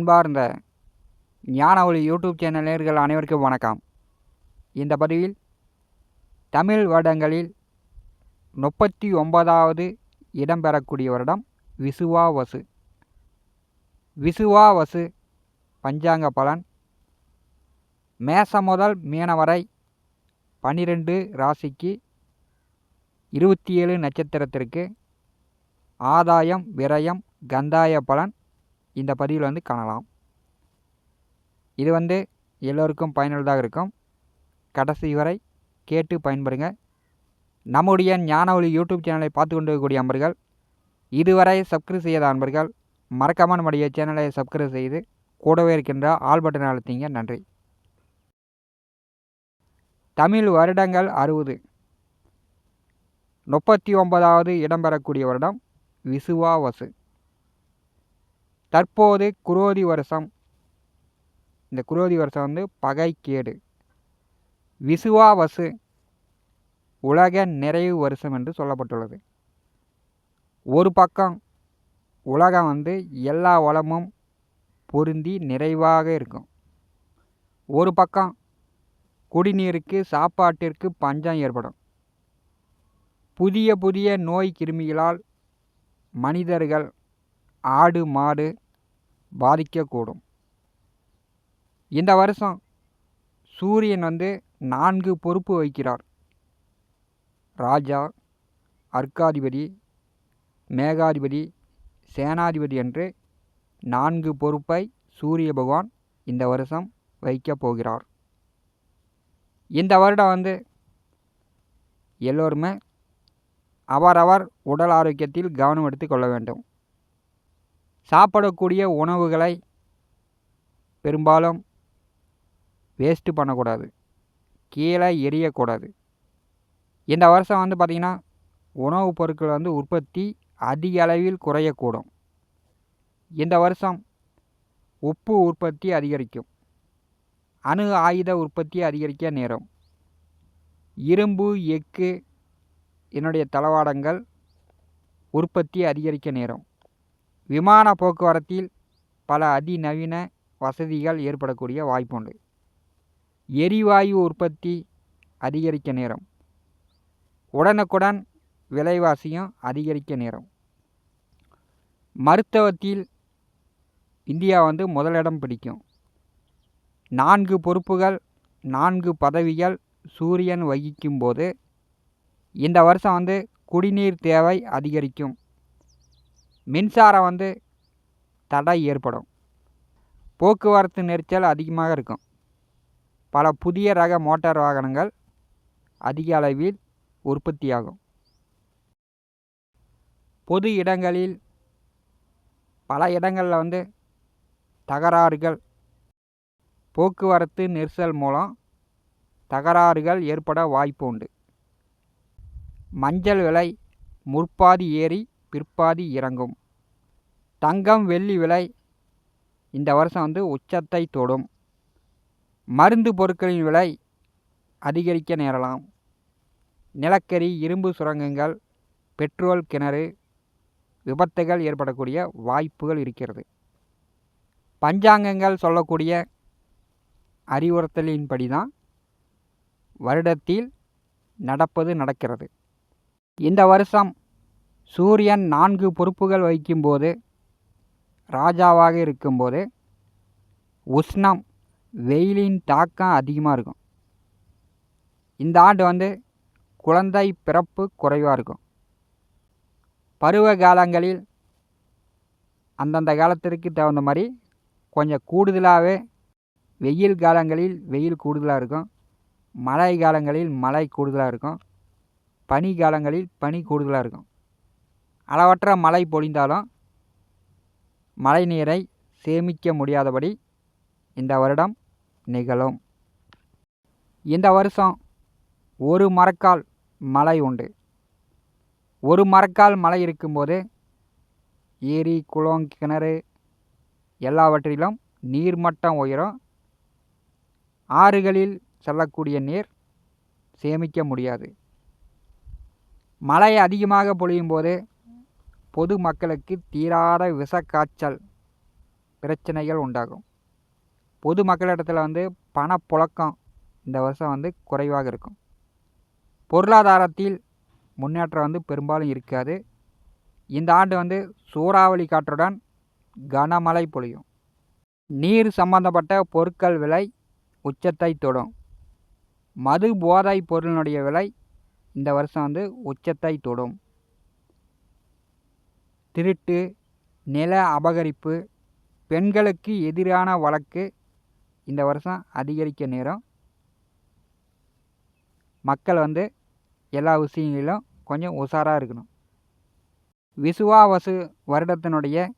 அன்பார்ந்த ஞான ஒளி யூடியூப் சேனல் நேர்கள் அனைவருக்கும் வணக்கம். இந்த பதிவில் தமிழ் வருடங்களில் முப்பத்தி ஒன்பதாவது இடம்பெறக்கூடிய வருடம் விசுவாவசு விசுவாவசு பஞ்சாங்க பலன். மேசம் முதல் மீன வரை பன்னிரெண்டு ராசிக்கு இருபத்தி ஏழு நட்சத்திரத்திற்கு ஆதாயம் விரயம் கந்தாய பலன் இந்த பதிவில் வந்து காணலாம். இது வந்து எல்லோருக்கும் பயனுள்ளதாக இருக்கும். கடைசி வரை கேட்டு பயன்படுங்க. நம்முடைய ஞான ஒளி யூடியூப் சேனலை பார்த்து கொண்டு இருக்கக்கூடிய அன்பர்கள் இதுவரை சப்ஸ்கிரைப் செய்யாத அன்பர்கள் மறக்காமல் நம்முடைய சேனலை சப்ஸ்கிரைப் செய்து கூடவே இருக்கின்ற ஆல் பட்டன் அழுத்திங்க. நன்றி. தமிழ் வருடங்கள் அறுபது. முப்பத்தி ஒன்பதாவது இடம்பெறக்கூடிய வருடம் விசுவாவசு. தற்போது குரோதி வருஷம். இந்த குரோதி வருஷம் வந்து பகைக்கேடு. விசுவாவசு உலக நிறைவு வருஷம் என்று சொல்லப்பட்டுள்ளது. ஒரு பக்கம் உலகம் வந்து எல்லா வளமும் பொருந்தி நிறைவாக இருக்கும். ஒரு பக்கம் குடிநீருக்கு சாப்பாட்டிற்கு பஞ்சம் ஏற்படும். புதிய புதிய நோய் கிருமிகளால் மனிதர்கள் ஆடு மாடு பாதிக்கக்கூடும். இந்த வருஷம் சூரியன் வந்து நான்கு பொறுப்பு வகிக்கிறார். ராஜா அர்க்காதிபதி மேகாதிபதி சேனாதிபதி என்று நான்கு பொறுப்பை சூரிய பகவான் இந்த வருஷம் வைக்கப் போகிறார். இந்த வருடம் வந்து எல்லோருமே அவரவர் உடல் ஆரோக்கியத்தில் கவனம் எடுத்து கொள்ள வேண்டும். சாப்பிடக்கூடிய உணவுகளை பெரும்பாலும் வேஸ்ட்டு பண்ணக்கூடாது. கீழே எரியக்கூடாது இந்த வருஷம் வந்து பார்த்திங்கன்னா உணவுப் பொருட்கள் வந்து உற்பத்தி அதிக அளவில் குறையக்கூடும். இந்த வருஷம் உப்பு உற்பத்தி அதிகரிக்கும். அணு ஆயுத உற்பத்தி அதிகரிக்க நேரம். இரும்பு எக்கு என்னுடைய தளவாடங்கள் உற்பத்தி அதிகரிக்க நேரம். விமான போக்குவரத்தில் பல அதிநவீன வசதிகள் ஏற்படக்கூடிய வாய்ப்புண்டு. எரிவாயு உற்பத்தி அதிகரிக்க நேரம். உடனுக்குடன் விலைவாசியும் அதிகரிக்க நேரம். மருத்துவத்தில் இந்தியா வந்து முதலிடம் பிடிக்கும். நான்கு பொறுப்புகள் நான்கு பதவிகள் சூரியன் வகிக்கும்போது இந்த வருஷம் வந்து குடிநீர் தேவை அதிகரிக்கும். மின்சாரம் வந்து தடை ஏற்படும். போக்குவரத்து நெரிசல் அதிகமாக இருக்கும். பல புதிய ரக மோட்டார் வாகனங்கள் அதிக அளவில் உற்பத்தியாகும். பொது இடங்களில் பல இடங்களில் வந்து தகராறுகள் போக்குவரத்து நெரிசல் மூலம் தகராறுகள் ஏற்பட வாய்ப்பு உண்டு. மஞ்சள் விலை முற்பாதி ஏறி பிற்பாதி இறங்கும். தங்கம் வெள்ளி விலை இந்த வருஷம் வந்து உச்சத்தை தொடும். மருந்து பொருட்களின் விலை அதிகரிக்க நேரலாம். நிலக்கரி இரும்பு சுரங்கங்கள் பெட்ரோல் கிணறு விபத்துகள் ஏற்படக்கூடிய வாய்ப்புகள் இருக்கிறது. பஞ்சாங்கங்கள் சொல்லக்கூடிய அறிவுறுத்தலின்படி தான் வருடத்தில் நடப்பது நடக்கிறது. இந்த வருஷம் சூரியன் நான்கு பொறுப்புகள் வகிக்கும்போது ராஜாவாக இருக்கும்போது உஷ்ணம் வெயிலின் தாக்கம் அதிகமாக இருக்கும். இந்த ஆண்டு வந்து குழந்தை பிறப்பு குறைவாக இருக்கும். பருவ காலங்களில் அந்தந்த காலத்திற்கு தகுந்த மாதிரி கொஞ்சம் கூடுதலாகவே வெயில் காலங்களில் வெயில் கூடுதலாக இருக்கும். மழை காலங்களில் மழை கூடுதலாக இருக்கும். பனி காலங்களில் பனி கூடுதலாக இருக்கும். அளவற்ற மழை பொழிந்தாலும் மழை நீரை சேமிக்க முடியாதபடி இந்த வருடம் நிகழும். இந்த வருஷம் ஒரு மரக்கால் மழை உண்டு. ஒரு மரக்கால் மழை இருக்கும்போது ஏரி குளம் கிணறு எல்லாவற்றிலும் நீர்மட்டம் உயரும். ஆறுகளில் செல்லக்கூடிய நீர் சேமிக்க முடியாது. மழை அதிகமாக பொழியும் போது பொது மக்களுக்கு தீராத விஷக்காய்ச்சல் பிரச்சனைகள் உண்டாகும். பொது மக்களிடத்தில் வந்து பணப்புழக்கம் இந்த வருஷம் வந்து குறைவாக இருக்கும். பொருளாதாரத்தில் முன்னேற்றம் வந்து பெரும்பாலும் இருக்காது. இந்த ஆண்டு வந்து சூறாவளி காற்றுடன் கனமழை பொழியும். நீர் சம்பந்தப்பட்ட பொருட்கள் விலை உச்சத்தை தொடும். மது போதை பொருளினுடைய விலை இந்த வருஷம் வந்து உச்சத்தை தொடும். திருட்டு நில அபகரிப்பு பெண்களுக்கு எதிரான வழக்கு. இந்த வருஷம் அதிகரிக்க நேரம். மக்கள் வந்து எல்லா விஷயங்களிலும் கொஞ்சம் உஷாராக இருக்கணும். விசுவாவசு வருடத்தினுடைய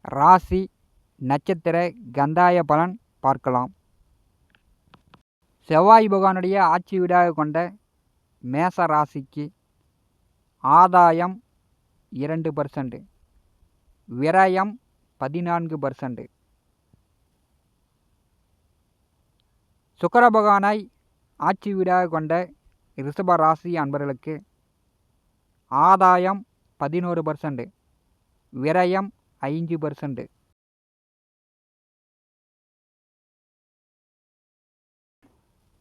ராசி நட்சத்திர கந்தாய பலன் பார்க்கலாம். செவ்வாய் பகவானுடைய ஆட்சி வீடாக கொண்ட மேச ராசிக்கு ஆதாயம் இரண்டு பர்சன்ட் விரயம் பதினான்கு பர்சன்ட் சுக்கர பகவானை ஆட்சி வீடாக கொண்ட ரிஷப ராசி அன்பர்களுக்கு ஆதாயம் பதினோரு பர்சன்ட் விரயம் ஐந்து பர்சன்ட்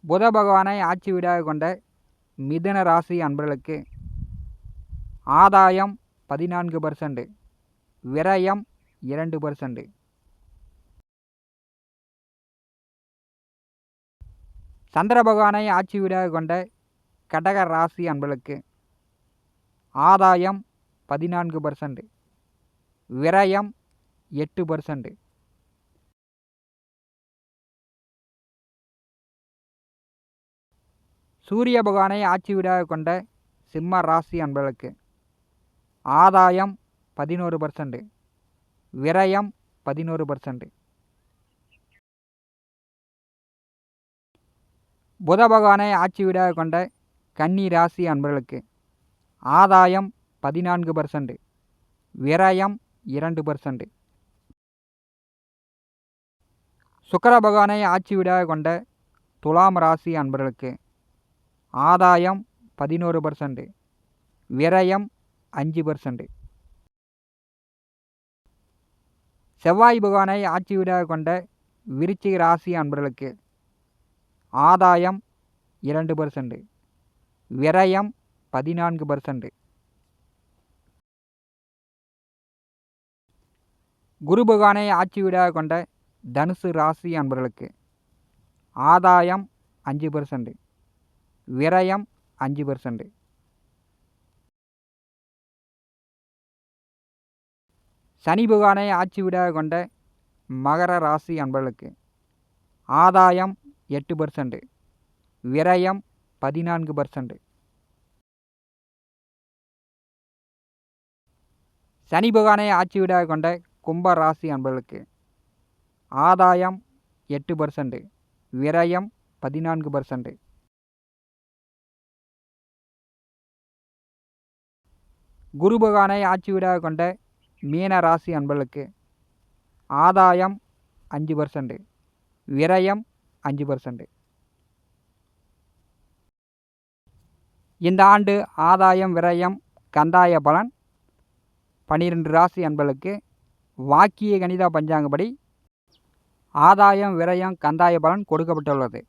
புத பகவானை ஆட்சி வீடாக கொண்ட மிதுன ராசி அன்பர்களுக்கு ஆதாயம் பதினான்கு பர்சன்ட். விரயம் இரண்டு பர்சன்ட். சந்திர பகவானை ஆட்சி வீடாக கொண்ட கடக ராசி அன்பளுக்கு ஆதாயம் பதினான்கு பர்சன்ட். விரயம் எட்டு பர்சன்ட். சூரிய பகவானை ஆட்சி வீடாக கொண்ட சிம்ம ராசி அன்பளுக்கு ஆதாயம் பதினோரு பர்சன்ட் விரயம் பதினோரு பர்சன்ட் புத பகவானை ஆட்சி வீடாக கொண்ட கன்னி ராசி அன்பர்களுக்கு ஆதாயம் பதினான்கு பர்சன்ட் விரயம் இரண்டு பர்சன்ட் சுக்கர பகவானை ஆட்சி வீடாக கொண்ட துலாம் ராசி அன்பர்களுக்கு ஆதாயம் பதினோரு பர்சன்ட் விரயம் அஞ்சு பர்சன்ட். செவ்வாய் பகவானை ஆட்சி வீடாக கொண்ட விருச்சிக ராசி அன்பர்களுக்கு ஆதாயம் இரண்டு பர்சன்ட். விரயம் பதினான்கு பர்சன்ட். குரு பகவானை ஆட்சி வீடாக கொண்ட தனுசு ராசி அன்பர்களுக்கு ஆதாயம் அஞ்சு பர்சன்ட். விரயம் அஞ்சு பர்சன்ட். சனி புகானை ஆட்சி வீடாக கொண்ட மகர ராசி அன்பர்களுக்கு ஆதாயம் எட்டு பர்சன்ட் விரயம் பதினான்கு பர்சன்ட் சனி புகானை ஆட்சி வீடாக கொண்ட கும்ப ராசி அன்பர்களுக்கு ஆதாயம் எட்டு பர்சன்ட் விரயம் பதினான்கு பர்சன்ட் குரு பகவானை ஆட்சி வீடாக கொண்ட மீன ராசி அன்பர்களுக்கு ஆதாயம் அஞ்சு பர்சன்ட் விரயம் அஞ்சு பர்சன்ட் இந்த ஆண்டு ஆதாயம் விரயம் கந்தாய பலன் பன்னிரெண்டு ராசி அன்பர்களுக்கு வாக்கிய கணித பஞ்சாங்கப்படி ஆதாயம் விரயம் கந்தாய பலன் கொடுக்கப்பட்டுள்ளது.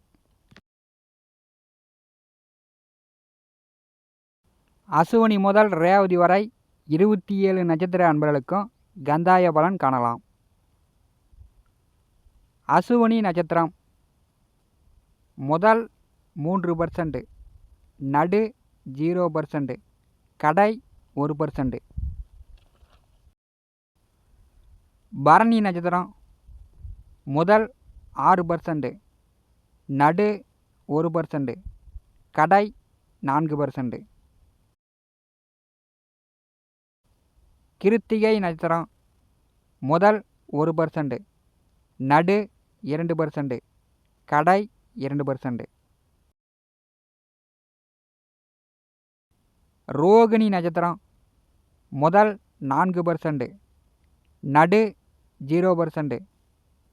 அசுவனி முதல் ரேவதி வரை இருபத்தி ஏழு நட்சத்திர அன்பர்களுக்கும் கந்தாய பலன் காணலாம். அசுவனி நட்சத்திரம். முதல் மூன்று பர்சன்ட் நடு ஜீரோ பர்சன்ட் கடை ஒரு பர்சன்ட் பரணி நட்சத்திரம். முதல் ஆறு பர்சன்ட் நடு ஒரு பர்சன்ட் கடை நான்கு பர்சன்ட் கிருத்திகை நட்சத்திரம் முதல் ஒரு பர்சன்ட் நடு இரண்டு பர்சன்ட் கடை இரண்டு பர்சன்ட் ரோகிணி நட்சத்திரம் முதல் நான்கு பர்சன்ட் நடு ஜீரோ பர்சன்ட்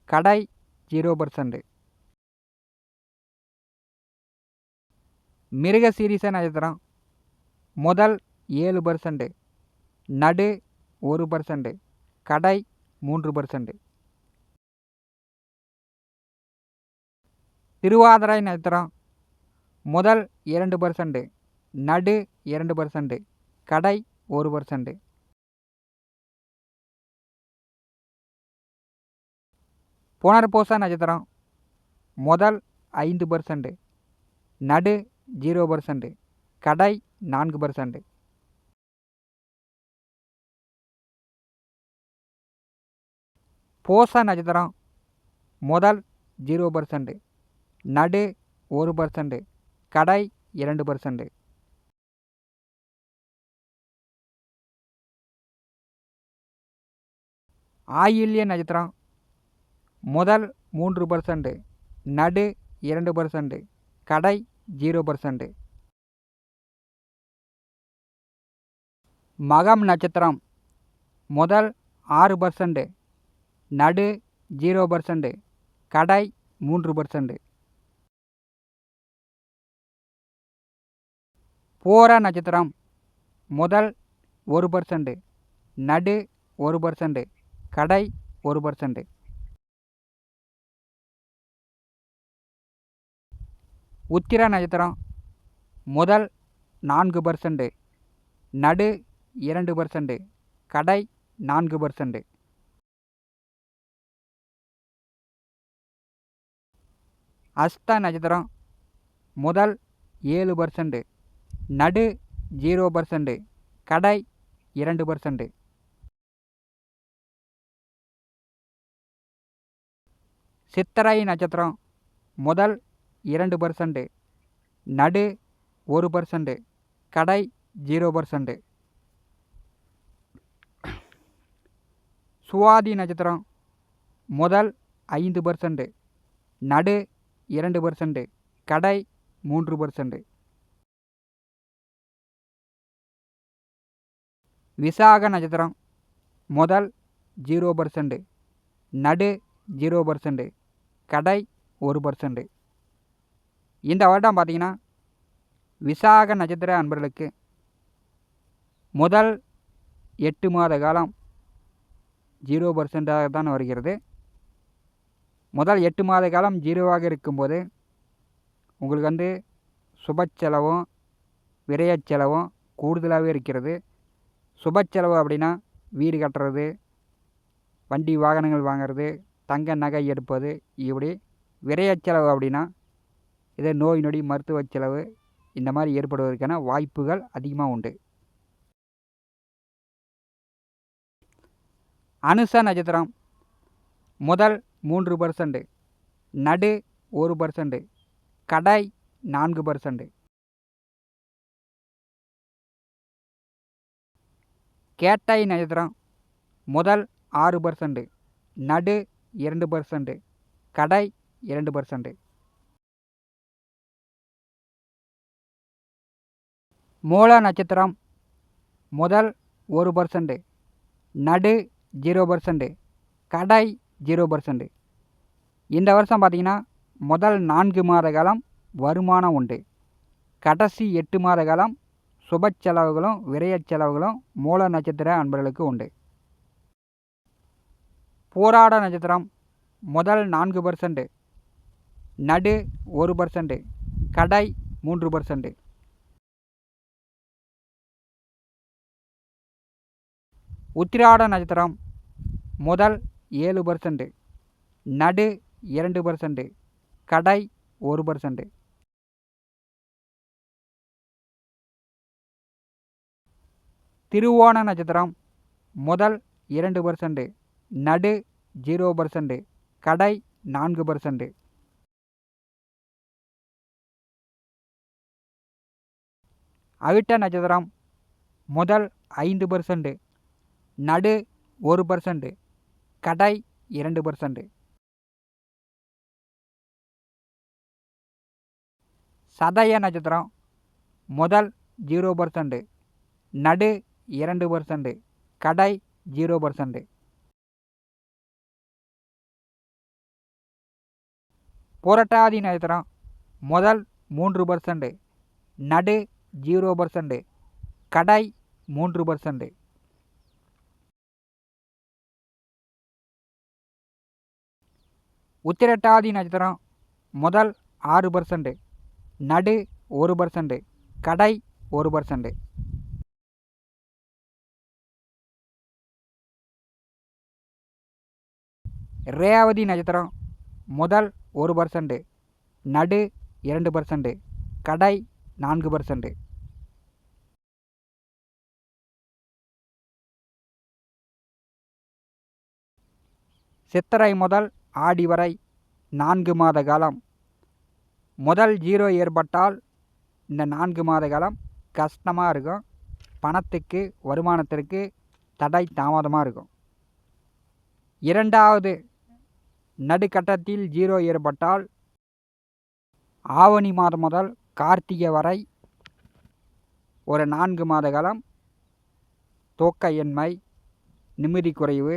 கடை ஜீரோ பர்சன்ட் மிருகசீரிச நட்சத்திரம் முதல் ஏழு பர்சன்ட் நடு ஒரு பர்சன்ட்டு கடை மூன்று பர்சன்ட்டு திருவாதிரை நட்சத்திரம் முதல் இரண்டு பர்சன்ட்டு நடு இரண்டு பர்சன்ட்டு கடை ஒரு பர்சன்ட்டு புனர்பூச நட்சத்திரம் முதல் ஐந்து பர்சன்ட்டு நடு ஜீரோ பர்சன்ட்டு கடை நான்கு பர்சன்ட்டு போசா நட்சத்திரம் முதல் ஜீரோ பர்சன்ட் நடு ஒரு பர்சன்ட் கடை இரண்டு பர்சன்ட் ஆயில்ய நட்சத்திரம் முதல் மூன்று பர்சன்ட் நடு இரண்டு பர்சன்ட் கடை ஜீரோ பர்சன்ட் மகம் நட்சத்திரம் முதல் ஆறு பர்சன்ட் நடு ஜீரோ பர்சன்ட் கடை மூன்று பர்சன்ட் பூர நட்சத்திரம் முதல் ஒரு பர்சன்ட் நடு ஒரு பர்சன்ட் கடை ஒரு பர்சன்ட் உத்திர நட்சத்திரம் முதல் நான்கு பர்சன்ட் நடு இரண்டு பர்சன்ட் கடை நான்கு பர்சன்ட் அஸ்த நட்சத்திரம் முதல் ஏழு பர்சன்ட் நடு ஜீரோ பர்சன்ட் கடை இரண்டு பர்சன்ட் சித்தரை நட்சத்திரம் முதல் இரண்டு பர்சன்ட் நடு ஒரு பர்சன்ட் கடை ஜீரோ பர்சன்ட் சுவாதி நட்சத்திரம் முதல் ஐந்து பர்சன்ட் நடு இரண்டு பர்சன்ட் கடை மூன்று பர்சன்ட் விசாக நட்சத்திரம் முதல் ஜீரோ பர்சன்ட் நடு ஜீரோ பர்சன்ட் கடை ஒரு பர்சன்ட் இந்த வருடம் பார்த்திங்கன்னா விசாக நட்சத்திர அன்பர்களுக்கு முதல் எட்டு மாத காலம் ஜீரோ பர்சன்டாக தான் வருகிறது. முதல் எட்டு மாத காலம் ஜீரோவாக இருக்கும்போது உங்களுக்கு வந்து சுப செலவும் விரயச் செலவும் கூடுதலாகவே இருக்கிறது. சுப செலவு அப்படின்னா வீடு கட்டுறது வண்டி வாகனங்கள் வாங்கிறது தங்க நகை எடுப்பது இப்படி விரயச் செலவு அப்படின்னா இதே நோய் நொடி மருத்துவ செலவு இந்த மாதிரி ஏற்படுவதற்கான வாய்ப்புகள் அதிகமாக உண்டு. அனுச நட்சத்திரம் முதல் மூன்று பர்சன்ட் நடு ஒரு பர்சன்ட் கடை நான்கு பர்சன்ட் கேட்டை நட்சத்திரம் முதல் ஆறு பர்சன்ட் நடு இரண்டு பர்சன்ட் கடை இரண்டு பர்சன்ட் மூல நட்சத்திரம் முதல் ஒரு பர்சன்ட் நடு ஜீரோ பர்சன்ட் கடை ஜீரோ பர்சன்ட் இந்த வருஷம் பார்த்திங்கன்னா முதல் நான்கு மாத காலம் வருமானம் உண்டு. கடைசி எட்டு மாத காலம் சுப செலவுகளும் விரயச் செலவுகளும் மூல நட்சத்திர அன்பர்களுக்கு உண்டு. போராட நட்சத்திரம் முதல் நான்கு பர்சன்ட் நடு ஒரு பர்சன்ட் கடை மூன்று பர்சன்ட் உத்திராட நட்சத்திரம் முதல் ஏழு பர்சன்ட் நடு இரண்டு பர்சன்ட் கடை ஒரு பர்சன்ட் திருவோண நட்சத்திரம் முதல் இரண்டு பர்சன்ட் நடு ஜீரோ பர்சன்ட் கடை நான்கு பர்சன்ட் அவிட்ட நட்சத்திரம் முதல் ஐந்து பர்சன்ட் நடு ஒரு பர்சன்ட் கடை இரண்டு பர்சன்ட் சதய நட்சத்திரம் முதல் ஜீரோ பர்சன்ட் நடு இரண்டு பர்சன்ட் கடை ஜீரோ பர்சன்ட் புரட்டாதி நட்சத்திரம் முதல் மூன்று பர்சன்ட் நடு ஜீரோ பர்சன்ட் கடை மூன்று பர்சன்ட் உத்திரட்டாதி நட்சத்திரம் முதல் ஆறு பர்சன்ட் நடு ஒரு பர்சன்ட் கடை ஒரு பர்சன்ட் ரேவதி நட்சத்திரம் முதல் ஒரு பர்சன்ட் நடு இரண்டு பர்சன்ட் கடை நான்கு பர்சன்ட் சித்திரை முதல் ஆடி வரை நான்கு மாத காலம். முதல் ஜீரோ ஏற்பட்டால் இந்த நான்கு மாத காலம் கஷ்டமாக இருக்கும். பணத்துக்கு வருமானத்திற்கு தடை தாமதமாக இருக்கும். இரண்டாவது நடுக்கட்டத்தில் ஜீரோ ஏற்பட்டால் ஆவணி மாதம் முதல் கார்த்திகை வரை ஒரு நான்கு மாத காலம் தூக்க நிம்மதி குறைவு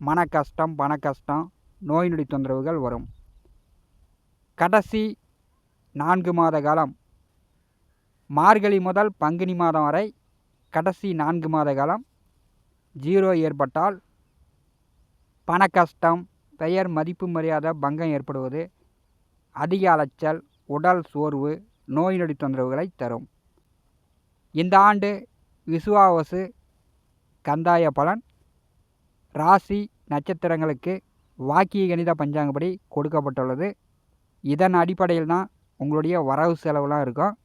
மன கஷ்டம் பண கஷ்டம் நோய் நொடி தொந்தரவுகள் வரும். கடைசி நான்கு மாத காலம். மார்கழி முதல் பங்குனி மாதம் வரை கடைசி நான்கு மாத காலம். ஜீரோ ஏற்பட்டால் பண கஷ்டம் பெயர் மதிப்பு மரியாதை பங்கம் ஏற்படுவது அதிக அலைச்சல் உடல் சோர்வு நோய் நொடி தொந்தரவுகளை தரும். இந்த ஆண்டு விசுவாவசு கந்தாய பலன் ராசி நட்சத்திரங்களுக்கு வாக்கிய கணித பஞ்சாங்கப்படி கொடுக்கப்பட்டுள்ளது. இதன் அடிப்படையில் தான் உங்களுடைய வரவு செலவுலாம் இருக்கும்.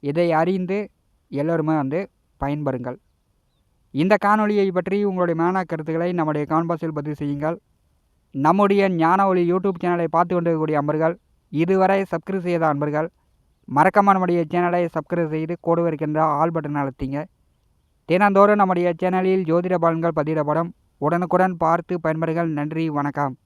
இதை அறிந்து எல்லோருமே வந்து பயன்பெறுங்கள். இந்த காணொலியை பற்றி உங்களுடைய மேனா கருத்துக்களை நம்முடைய கான்பாஸில் பதிவு செய்யுங்கள். நம்முடைய ஞான ஒளி யூடியூப் சேனலை பார்த்து கொண்டிருக்கக்கூடிய அன்பர்கள் இதுவரை சப்ஸ்கிரைப் செய்த அன்பர்கள் மறக்காமல் நம்முடைய சேனலை சப்ஸ்கிரைப் செய்து கூட இருக்கின்ற ஆல் பட்டன் அழுத்திங்க. தினந்தோறும் நம்முடைய சேனலில் ஜோதிட பலன்கள் பதிவிடப்படும். உடனுக்குடன் பார்த்து பயன்பெறுங்கள். நன்றி வணக்கம்.